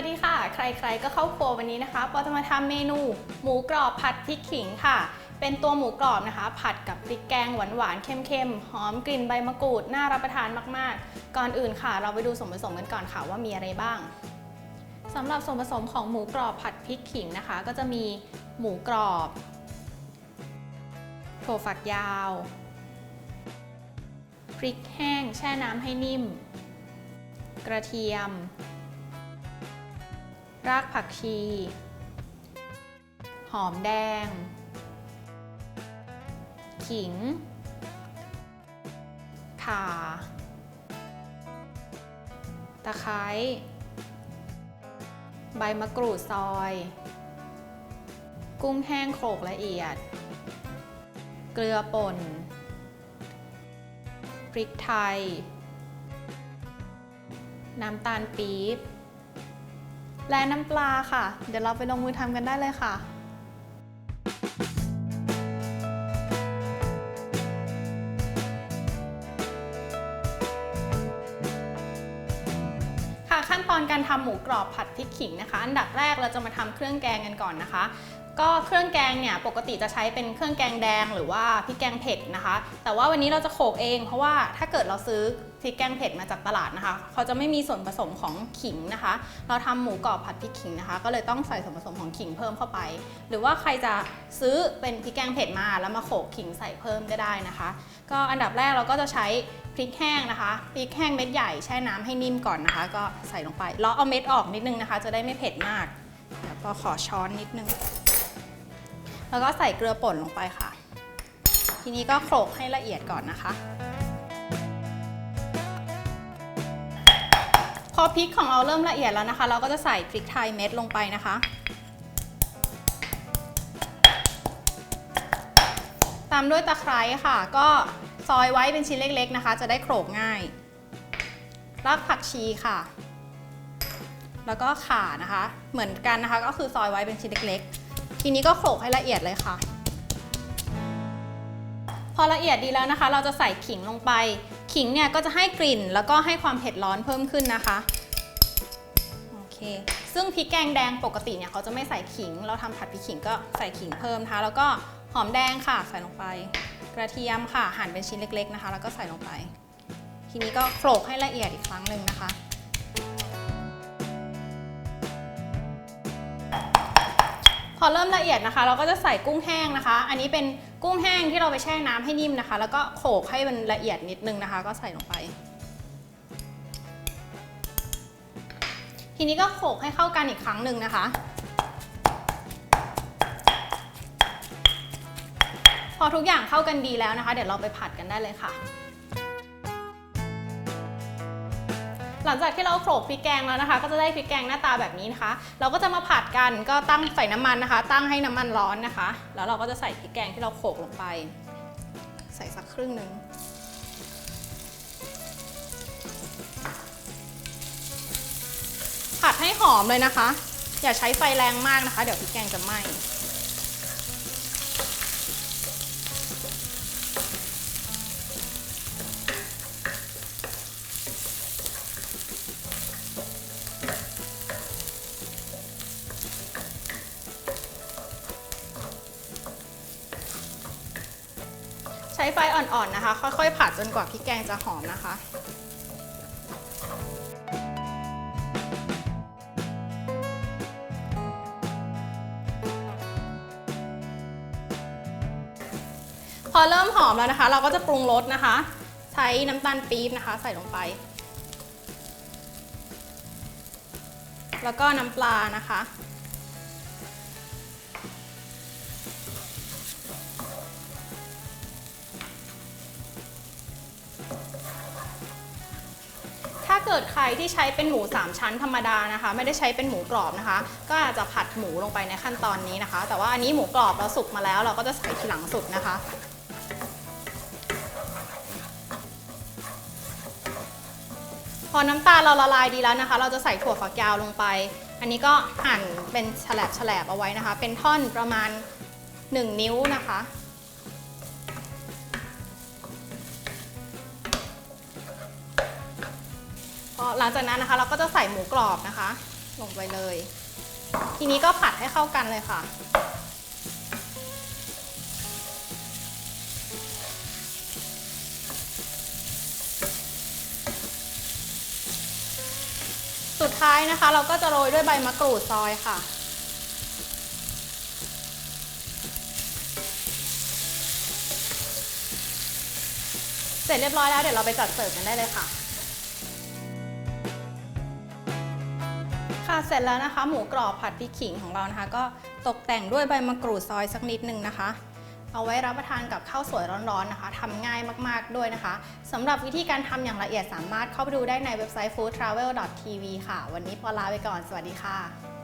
วัสดีค่ะ ใครๆก็เข้าครัววันนี้นะคะปอจะมาทำเมนู หมูกรอบผัดพริกขิงค่ะ เป็นตัวหมูกรอบนะคะ ผัดกับพริกแกงหวานๆเข้มๆหอมกลิ่นใบมะกรูดน่ารับประทานมากๆ ก่อนอื่นค่ะ เราไปดูส่วนผสมกันก่อนค่ะว่ามีอะไรบ้างสำหรับส่วนผสมของหมูกรอบผัดพริกขิงนะคะ ก็จะมีหมูกรอบถั่วฝักยาวพริกแห้งแช่น้ำให้นิ่ม กระเทียม รากผักชี หอมแดง ขิง ข่า ตะไคร้ ใบมะกรูดซอย กุ้งแห้งโขลกละเอียด เกลือป่น พริกไทย น้ำตาลปี๊บ และน้ำปลาค่ะ เดี๋ยวเราไปลงมือทำกันได้เลยค่ะค่ะขั้นตอนการทำหมูกรอบผัดพริกขิงนะคะ อันดับแรกเราจะมาทำเครื่องแกงกันก่อนนะคะ ก็เครื่องแกงเนี่ยปกติจะใช้เป็นเครื่องแกงแดงหรือว่าพริกแกงเผ็ดนะคะ แต่ว่าวันนี้เราจะโขลกเอง เพราะว่าถ้าเกิดเราซื้อพริกแกงเผ็ดมาจากตลาดนะคะเขาจะไม่มีส่วนผสมของขิงนะคะ เราทำหมูกรอบผัดพริกขิงนะคะ ก็เลยต้องใส่ส่วนผสมของขิงเพิ่มเข้าไป หรือว่าใครจะซื้อเป็นพริกแกงเผ็ดมาแล้วมาโขลกขิงใส่เพิ่มก็ได้นะคะ ก็อันดับแรกเราก็จะใช้พริกแห้งนะคะพริกแห้งเม็ดใหญ่แช่น้ำให้นิ่มก่อนนะคะ ก็ใส่ลงไปเลาะเอาเม็ดออกนิดนึงนะคะ จะได้ไม่เผ็ดมากแล้วก็ขอช้อนนิดนึง แล้วก็ใส่เกลือป่นลงไปค่ะ ทีนี้ก็โขลกให้ละเอียดก่อนนะคะ พอพริกของเราเริ่มละเอียดแล้วนะคะ เราก็จะใส่พริกไทยเม็ดลงไปนะคะ ตามด้วยตะไคร้ค่ะ ก็ซอยไว้เป็นชิ้นเล็ก ๆนะคะ จะได้โขลกง่ายรากผักชีค่ะ แล้วก็ข่านะคะ เหมือนกันนะคะ ก็คือซอยไว้เป็นชิ้นเล็กๆ ทีนี้ก็โขลกให้ละเอียดเลยค่ะ พอละเอียดดีแล้วนะคะ เราจะใส่ขิงลงไป ขิงเนี่ยก็จะให้กลิ่น แล้วก็ให้ความเผ็ดร้อนเพิ่มขึ้นนะคะโอเคซึ่งพริกแกงแดงปกติเนี่ยเขาจะไม่ใส่ขิง เราทำผัดพริกขิงก็ใส่ขิงเพิ่มนะคะ แล้วก็หอมแดงค่ะใส่ลงไป กระเทียมค่ะหั่นเป็นชิ้นเล็ก ๆนะคะ แล้วก็ใส่ลงไป ทีนี้ก็โขลกให้ละเอียดอีกครั้งหนึ่งนะคะ เริ่มละเอียดนะคะ เราก็จะใส่กุ้งแห้งนะคะ อันนี้เป็นกุ้งแห้งที่เราไปแช่น้ำให้นิ่มนะคะ แล้วก็โขลกให้มันละเอียดนิดนึงนะคะ ก็ใส่ลงไป ทีนี้ก็โขลกให้เข้ากันอีกครั้งหนึ่งนะคะ พอทุกอย่างเข้ากันดีแล้วนะคะ เดี๋ยวเราไปผัดกันได้เลยค่ะ หลังจากที่เราโขลกพริกแกงแล้วนะคะ ก็จะได้พริกแกงหน้าตาแบบนี้นะคะ เราก็จะมาผัดกันก็ตั้งใส่น้ำมันนะคะ ตั้งให้น้ำมันร้อนนะคะ แล้วเราก็จะใส่พริกแกงที่เราโขลกลงไป ใส่สักครึ่งหนึ่งผัดให้หอมเลยนะคะ อย่าใช้ไฟแรงมากนะคะ เดี๋ยวพริกแกงจะไหม้ ใช้ไฟอ่อนๆนะคะ ค่อยๆผัดจนกว่าพริกแกงจะหอมนะคะ พอเริ่มหอมแล้วนะคะ เราก็จะปรุงรสนะคะ ใช้น้ำตาลปี๊บนะคะ ใส่ลงไป แล้วก็น้ำปลานะคะ เกิดใครที่ใช้เป็นหมู3ชั้นธรรมดานะคะ ไม่ได้ใช้เป็นหมูกรอบนะคะ ก็อาจจะผัดหมูลงไปในขั้นตอนนี้นะคะ แต่ว่าอันนี้หมูกรอบเราสุกมาแล้ว เราก็จะใส่ทีหลังสุดนะคะพอน้ำตาลเราละลายดีแล้วนะคะ เราจะใส่ถั่วฝักยาวลงไป อันนี้ก็หั่นเป็นแฉลบแฉลบเอาไว้นะคะ เป็นท่อนประมาณ 1 นิ้วนะคะ หลังจากนั้นนะคะ เราก็จะใส่หมูกรอบนะคะ ลงไปเลย ทีนี้ก็ผัดให้เข้ากันเลยค่ะ สุดท้ายนะคะ เราก็จะโรยด้วยใบมะกรูดซอยค่ะเสร็จเรียบร้อยแล้วเดี๋ยวเราไปจัดเสิร์ฟกันได้เลยค่ะค่ะ เสร็จแล้วนะคะ หมูกรอบผัดพริกขิงของเรานะคะ ก็ตกแต่งด้วยใบมะกรูดซอยสักนิดนึงนะคะ เอาไว้รับประทานกับข้าวสวยร้อนๆนะคะทำง่ายมากๆด้วยนะคะสำหรับวิธีการทำอย่างละเอียดสามารถเข้าไปดูได้ในเว็บไซต์ foodtravel.tv ค่ะ วันนี้พอลาไปก่อน สวัสดีค่ะ